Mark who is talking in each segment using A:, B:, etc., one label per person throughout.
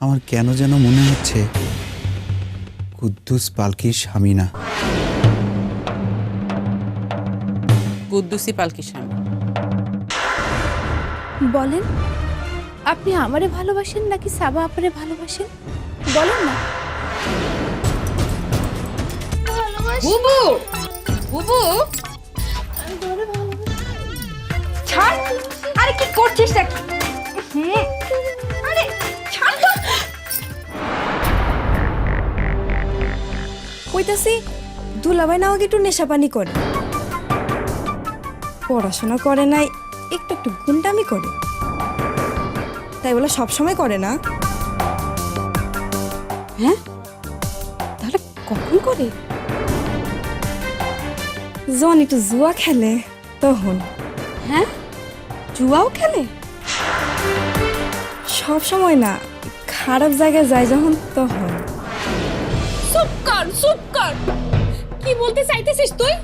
A: আমার কেন যেন মনে হচ্ছে কুদ্দুস পালকির স্বামী না।
B: কুদ্দুসি পালকি স্বামী।
C: বলেন আপনি আমারে ভালোবাসেন নাকি সাবা আপারে ভালোবাসেন? বলেন না।
D: বুবু! বুবু! করছিস দেখ আরে ছাড়
E: কইতাছি দুলাভাই না একটু নেশা পানি করে। পড়াশোনা করে নাই একটু একটু গুন্ডামি করে। তাই বলে সবসময় করে না।
C: হ্যাঁ? তাহলে কখন করে?
E: জন একটু জুয়া খেলে তখন।
C: জুয়াও খেলে?
E: সব সময় না খারাপ জায়গায় যায় যখন তখন।
D: চুপ কর চুপ কর। কি বলতে চাইতেছিস তুই?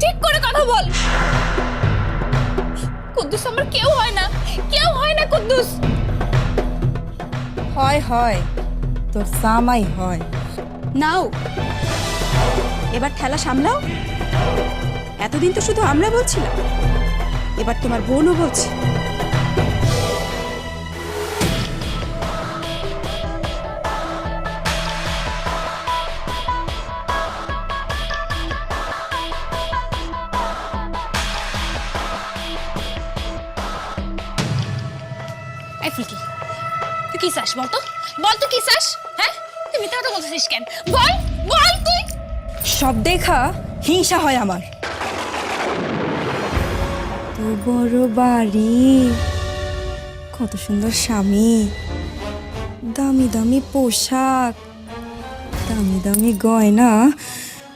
D: ঠিক করে কথা বল। কুদ্দুস আমার কেউ হয় না কেউ হয় না কুদ্দুস।
E: হয় হয় তোর জামাই হয়।
C: নাও। এবার খেলা সামলাও। এতদিন তো শুধু আমরা বলছিলাম। এবার তোমার বোনও বলছে।
D: ফুলকি তুই কি চাস বল তো বল তুই কি চাস? হ্যাঁ? তুই মিথ্যা কথা বলতেছিস কেন? বল বল তুই।
E: সব দেখা হিংসা হয় আমার। বড় বাড়ি। কত সুন্দর স্বামী। দামি দামি পোশাক। দামি দামি গয়না।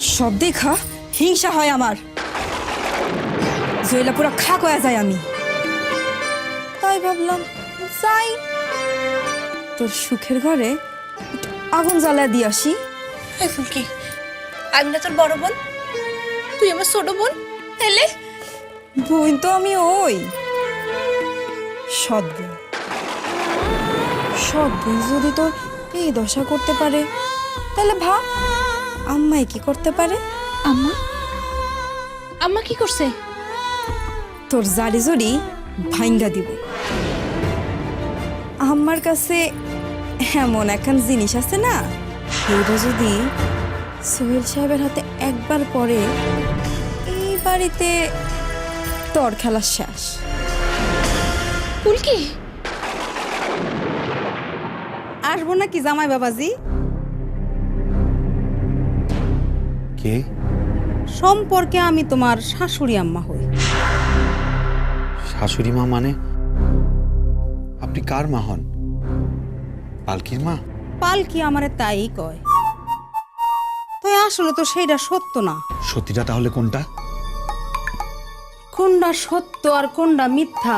E: সব দেখা হিংসা হয় আমার। জয়লা পুরো খা কয়া যায় আমি। তাই ভাবলাম, যাই। তোর সুখের ঘরে আগুন জ্বালা দিয়ে আসি।
D: এই ফুলকি আমি না তোর বড় বোন? তুই আমার ছোট বোন? তাহলে
E: বোন তো আমি ওই। সৎ বোন সৎ বোন যদি তোর এই দশা করতে পারে তাহলে ভাব আম্মাই কি করতে পারে?
D: আম্মা? আম্মা কি করছে?
E: তোর জারি জড়ি ভাঙ্গা দিব। আমার কাছে এমন একখান জিনিস আছে না এইটা যদি সোহেল সাহেবের হাতে একবার পরে এই বাড়িতে তোর খেলা শেষ।
D: ফুলকি?
B: আসব নাকি জামাই বাবাজি?
A: কে?
B: সম্পর্কে আমি তোমার শাশুড়ি আম্মা হই।
A: শাশুড়ি মা মানে? আপনি কার মা হন? পালকির মা?
B: পালকি আমারে তাই কয়। তো আসলে তো সেইটা সত্য না।
A: সত্যিটা তাহলে কোনটা?
B: কোনটা সত্য আর কোনটা মিথ্যা,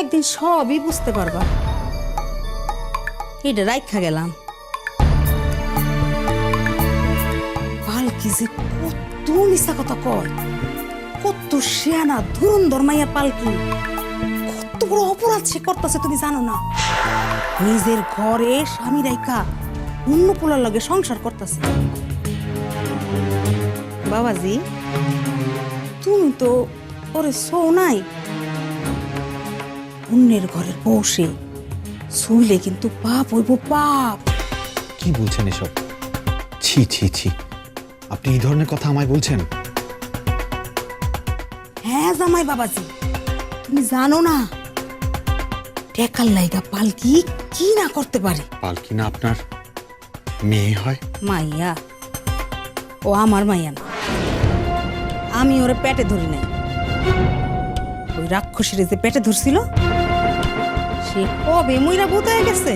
B: একদিন সবই বুঝতে পারবা। এটা রাইখা গেলাম। পালকি যে কত মিশা কথা কয়, কত শেয়ানা ধুরন্ধর মাইয়া পালকি, কত বড় অপরাধ সে করতেছে তুমি জানো না? নিজের ঘরে স্বামী রাইকা অন্য পোলার লগে সংসার করতেছে। বাবাজি তুমি তো ওরে সৌ নাই। অন্যের ঘরের বসে শুইলে কিন্তু পাপ হইব পাপ।
A: কি বলছেন এসব? ছি ছি ছি। আপনি এই ধরনের কথা আমায় বলছেন?
B: হ্যাঁ জামাই বাবাজি তুমি জানো না টেকার লাইগা পালকি কি না করতে পারে?
A: পালকি না আপনার মেয়ে হয়?
B: মাইয়া ও আমার মাইয়া না। আমি ওরে পেটে ধরি নাই। ওই রাক্ষসীর যে পেটে ধরছিল, সে কবে মইরা ভূত হয়ে গেছে?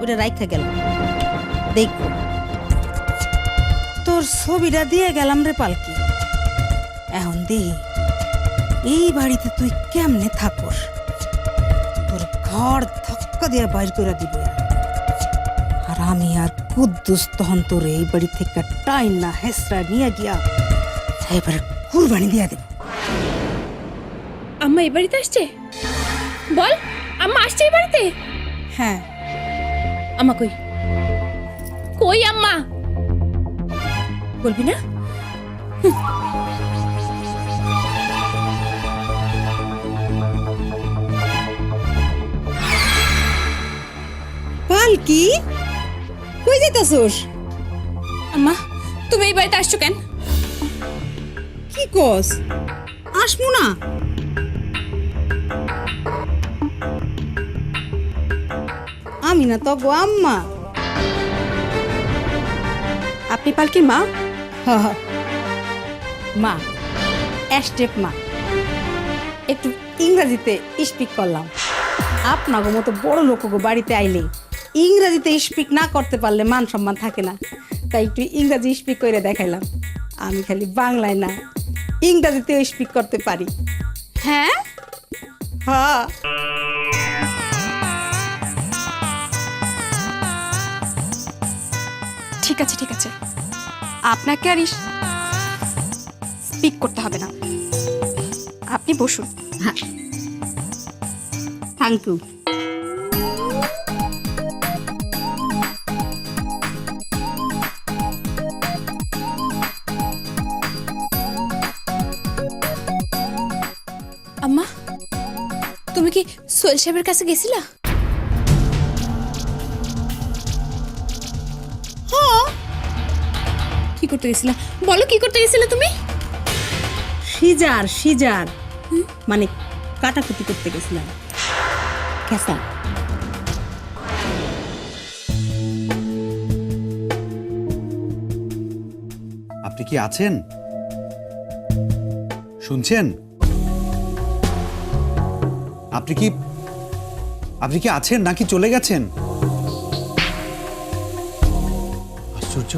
B: ওটা রাইখা গেল। দেখো। তোর ছবিটা দিয়ে গেলাম রে পালকি। এখন দেহি এই বাড়িতে তুই কেমনে থাকস? তোর ঘর ধক্কা দিয়ে বাইর করে দিব। আর আমি আর কুদ্দুস তখন তোর এই বাড়ি থেকে টাইন না হেসরা নিয়ে গিয়া এবারে কুরবানি দিয়া দেব।
D: আম্মা এই বাড়িতে আসছে? বল আম্মা আসছে এই বাড়িতে?
B: হ্যাঁ।
D: আম্মা কই? কই আম্মা? বলবি না?
B: পালকি কই যেতেছোস
D: আম্মা তুমি এই বাড়িতে আসছো কেন?
B: কি কস আসমু না আমি না তো গো আম্মা
C: আপনি পালকির মা
B: হ, হ। মা স্টেপ মা একটু ইংরাজিতে স্পিক করলাম আপনাগো মতো বড় লোকগো বাড়িতে আইলে ইংরাজিতে স্পিক না করতে পারলে মান সম্মান থাকে না। তাই একটু ইংরাজি স্পিক করে দেখাইলাম। আমি খালি বাংলায় না। ইংরাজিতেও স্পিক করতে পারি।
C: হ্যাঁ?
B: হ্যাঁ।
C: ঠিক আছে ঠিক আছে। আপনাকে আর স্পিক করতে হবে না। আপনি বসুন। হ্যাঁ।
B: থ্যাংক ইউ
D: কি সোহেল সাহেবের কাছে গেছিলা? কি করতে গেছিলা? বলো কি করতে গেছিলে তুমি?
B: Scissor scissor. মানে কাটাকুটি করতে গেছিলাম। কেসা
A: আপনি কি আছেন? শুনছেন? আপনি কি আপনি কি আছেন নাকি চলে গেছেন? আশ্চর্য।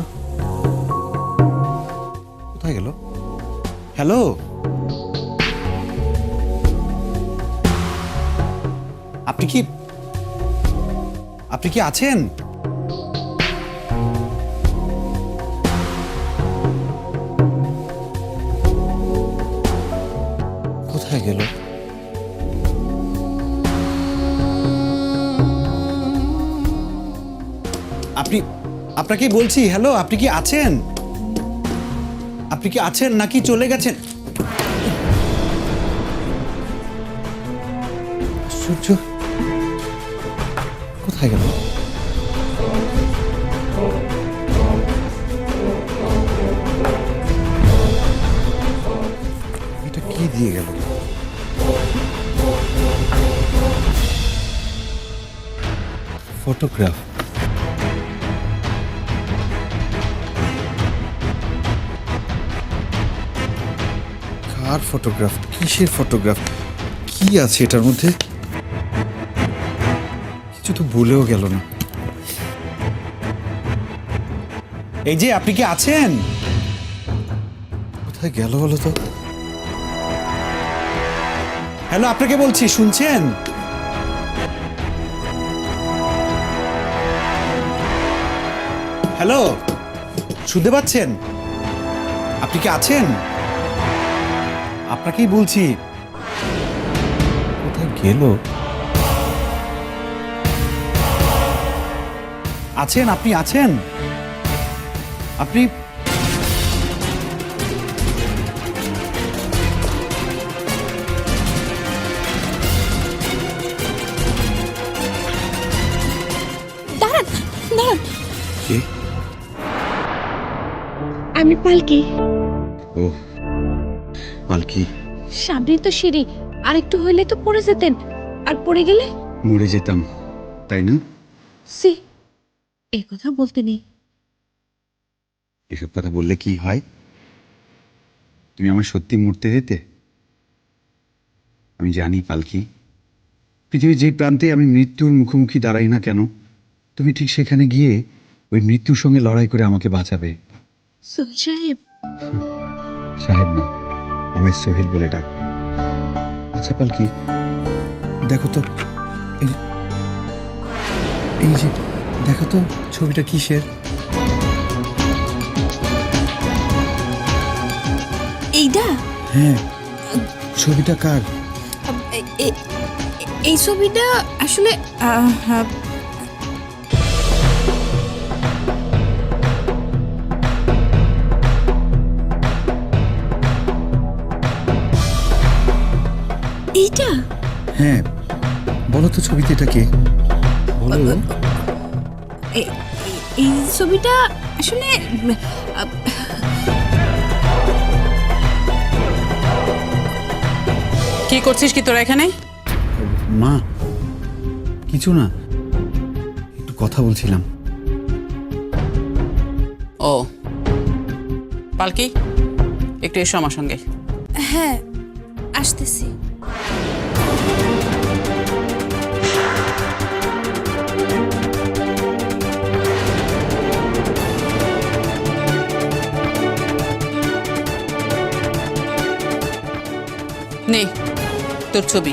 A: কোথায় গেল? হ্যালো? আপনি কি আপনি কি আছেন? আপনি, আপনাকে বলছি, হ্যালো, আপনি কি আছেন? আপনি কি আছেন নাকি চলে গেছেন? আশ্চর্য। কোথায় গেল? এটা কি দিয়ে গেল? ফটোগ্রাফ। কার ফটোগ্রাফ? কিসের ফটোগ্রাফ? কি আছে এটার মধ্যে? কিছু তো বলেও গেল না। এই যে, আপনি কি আছেন? কোথায় গেল বলো তো? হ্যালো, আপনাকে বলছি, শুনছেন? হ্যালো, শুনতে পাচ্ছেন? আপনি কি আছেন? আপনাকেই বলছি। কোথায় গেল? আছেন আপনি? আছেন? আপনি
D: দাঁড়ান দাঁড়ান।
A: কে?
D: আমি পালকি।
A: ও। পালকি
D: সামনে তো সিঁড়ি আর একটু হইলে তো পড়ে যেতেন। আর পড়ে গেলে?
A: মরে যেতাম তাই না?
D: সি এই কথা বলতে নেই।
F: এসব কথা বললে কি হয়? তুমি আমার সত্যি মরতে দিতে? আমি জানি পালকি পৃথিবীর যে প্রান্তে আমি মৃত্যুর মুখোমুখি দাঁড়াই না কেন তুমি ঠিক সেখানে গিয়ে ওই মৃত্যুর সঙ্গে লড়াই করে আমাকে বাঁচাবে।
D: সাহেব।
F: সাহেব না। আমি সোহেল বলে ডাক। আচ্ছা পালকি
A: দেখো তো এই যে দেখো তো ছবিটা কিসের?
D: এইটা?
A: হ্যাঁ ছবিটা কার?
D: এই ছবিটা আসলে
A: হ্যাঁ বলো তো ছবিতে এটা কে? বলো।
D: এই ছবিটা আসলে
G: কি করছিস কি তোরা এখানে?
A: মা কিছু না একটু কথা বলছিলাম।
G: ও পালকি একটু এসো আমার সঙ্গে।
D: হ্যাঁ আসতেছি।
G: নে তোর ছবি।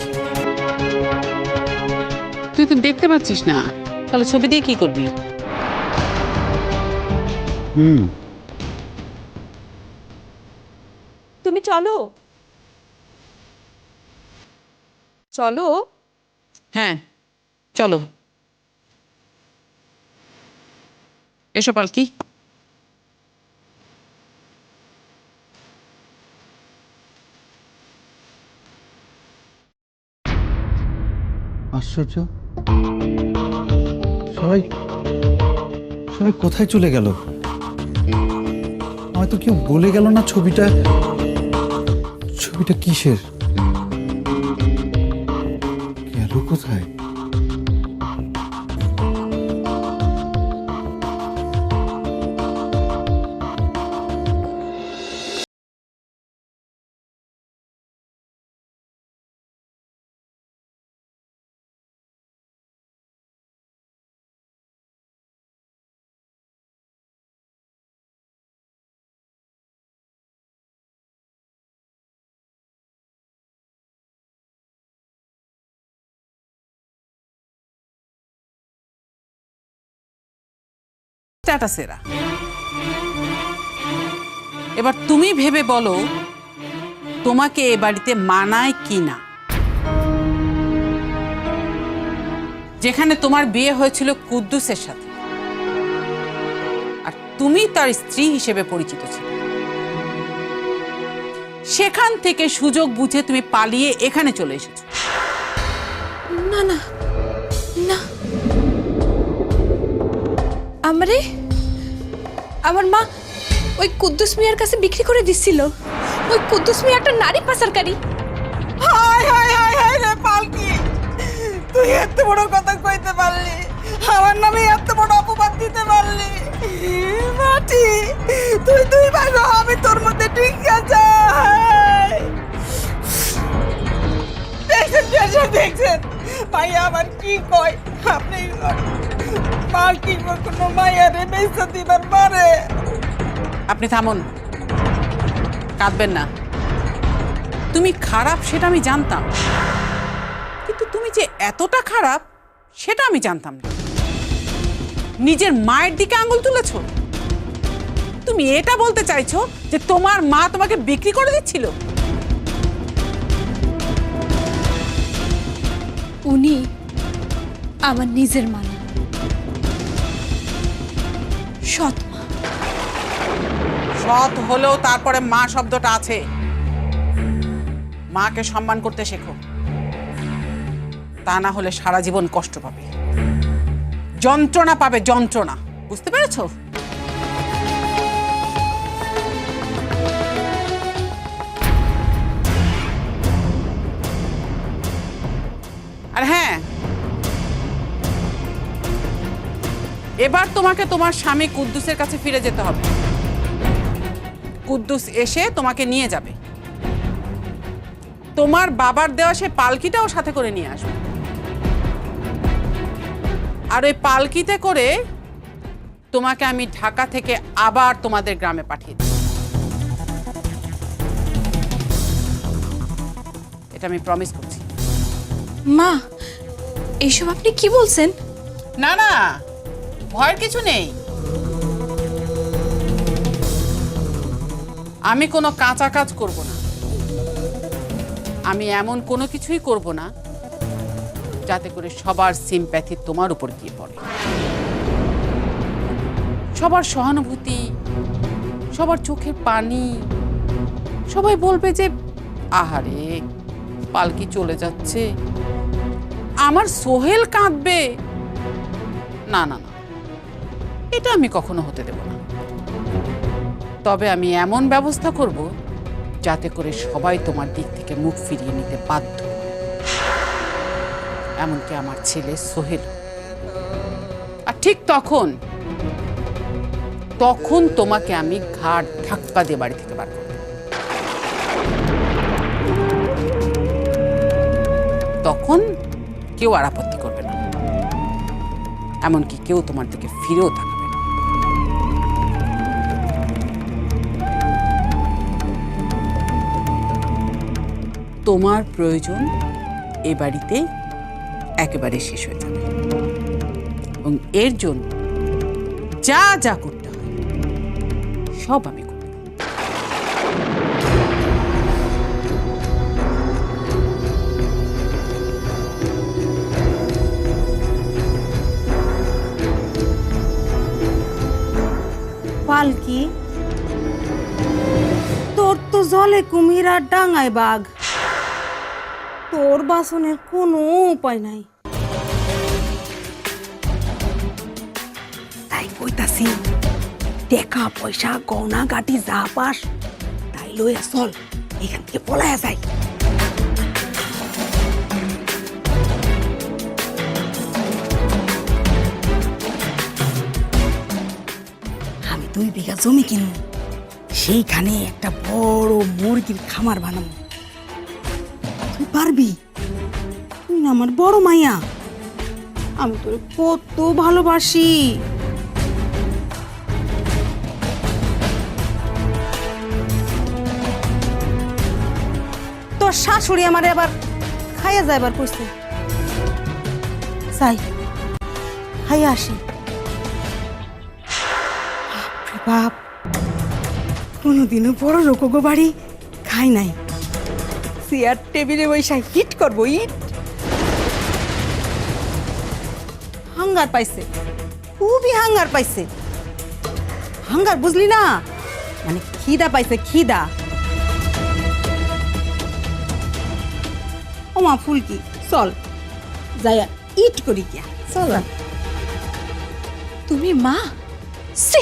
G: তুই তো দেখতে পাচ্ছিস না। তাহলে ছবি দিয়ে কি করবি?
A: হুম।
H: তুমি চলো। চলো।
G: হ্যাঁ চলো। এসো পালকি।
A: আশ্চর্য। সবাই সবাই কোথায় চলে গেল? হয়তো কেউ বলে গেল না ছবিটা। ছবিটা কিসের? গেল কোথায়
G: স্ট্যাটাসেরা এবার তুমি ভেবে বলো, তোমাকে এ বাড়িতে মানায় কি না যেখানে তোমার বিয়ে হয়েছিল কুদ্দুসের সাথে। আর তুমি তার স্ত্রী হিসেবে পরিচিত ছিল। সেখান থেকে সুযোগ বুঝে তুমি পালিয়ে এখানে চলে এসেছ।
D: না না না। আমারে আমার মা ওই কুদ্দুস মিয়ার কাছে বিক্রি করে দিছিল। ওই কুদ্দুস মিয়া একটা নারী পাচারকারী।
B: হায় হায় হায় হায় রে পালকি। তুই এত বড় কথা কইতে পারলি। আমার নামে এত বড় অপবাদ দিতে পারলি। মাটি, তুই তুই ভাগ আমি তোর মধ্যে ঠিক আছে দেখছেন দেখছেন ভাইয়া আবার কি কয়? আপনি মা কি কোনো মাইয়া বেসা দিবার পারে।
G: আপনি থামুন। কাঁদবেন না। তুমি খারাপ সেটা আমি জানতাম। কিন্তু তুমি যে এতটা খারাপ সেটা আমি জানতাম না। নিজের মায়ের দিকে আঙুল তুলেছ? তুমি এটা বলতে চাইছো যে তোমার মা তোমাকে বিক্রি করে দিচ্ছিল?
D: উনি আমার নিজের মা না সৎ মা।
G: সৎ হলেও তারপরে মা শব্দটা আছে। মাকে সম্মান করতে শেখো। তা না হলে সারা জীবন কষ্ট পাবে। যন্ত্রণা পাবে যন্ত্রণা। বুঝতে পেরেছ? এবার তোমাকে তোমার স্বামী কুদ্দুসের কাছে ফিরে যেতে হবে। কুদ্দুস এসে তোমাকে নিয়ে যাবে। তোমার বাবার দেওয়া সে পালকিটাও সাথে করে নিয়ে আসবে। আর ওই পালকিতে করে তোমাকে আমি ঢাকা থেকে আবার তোমাদের গ্রামে পাঠিয়ে দেব এটা আমি প্রমিস করছি।
D: মা এইসব আপনি কি বলছেন?
G: না না। ভয়ের কিছু নেই। আমি কোনো কাঁচা কাজ করব না। আমি এমন কোনো কিছুই করব না, যাতে করে সবার সিম্প্যাথি তোমার উপর গিয়ে পড়ে। সবার সহানুভূতি, সবার চোখের পানি, সবাই বলবে যে, আহারে, পালকি চলে যাচ্ছে। আমার সোহেল কাঁদবে। না না না। এটা আমি কখনো হতে দেব না। তবে আমি এমন ব্যবস্থা করব যাতে করে সবাই তোমার দিক থেকে মুখ ফিরিয়ে নিতে বাধ্য এমনকি আমার ছেলে সোহেল। আর ঠিক তখন তখন তোমাকে আমি ঘাট ধাক্কা দিয়ে বাড়ি থেকে বার তখন কেউ আর আপত্তি করবে না। এমনকি কেউ তোমার দিকে ফিরেও তাকাবে তোমার প্রয়োজন এ বাড়িতে একেবারে শেষ হয়ে যাবে। এবং এর জন্য যা যা করতে হয়, সব আমি করব।
B: পালকি, তোর তো জলে কুমির আর ডাঙায় বাঘ। তোর বাসনের কোনো উপায় নাই। তাই কইতাছি, টাকা পয়সা গহনা গাটি, যা পাস, তাই লইয়া চল, এখান থেকে যাই। আমি দুই বিঘা জমি কিনব, সেইখানে একটা বড় মুরগির খামার বানাবো। পারবি? তুই আমার বড় মাইয়া। আমি তোর কত ভালোবাসি। তোর শাশুড়ি আমার আবার খাইয়া যাইবার কইছে। যাই, খাইয়া আসি। বাপ, কোনোদিনও বড় লোকগো বাড়ি খাই নাই। চেয়ার টেবিলে বৈশা হিট করব, ইট। হাঙ্গার পাইছে। খুবই হাঙ্গার পাইছে। হাঙ্গার বুঝলি না? মানে খিদা পাইছে, খিদা। ও ওমা ফুলকি চল। যাইয়া ইট করি গিয়া চল।
D: তুমি মা? সে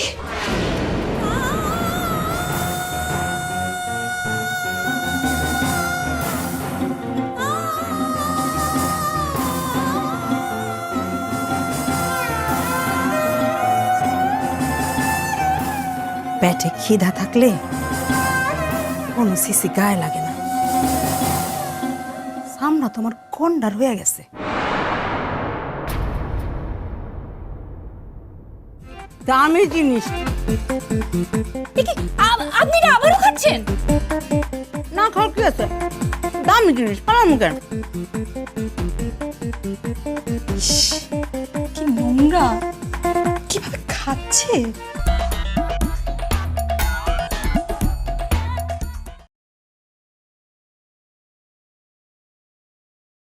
B: পেটে খিদা থাকলে কোনো সিসি গায়ে লাগে না। সামনা তোমার কন্ডার হয়ে গেছে। দামি জিনিস।
D: আপনি না আবারও খাচ্ছেন?
B: না খাওয়ার কি আছে? দামি জিনিস পালার মুখে
D: কি নোংরা। কীভাবে খাচ্ছে?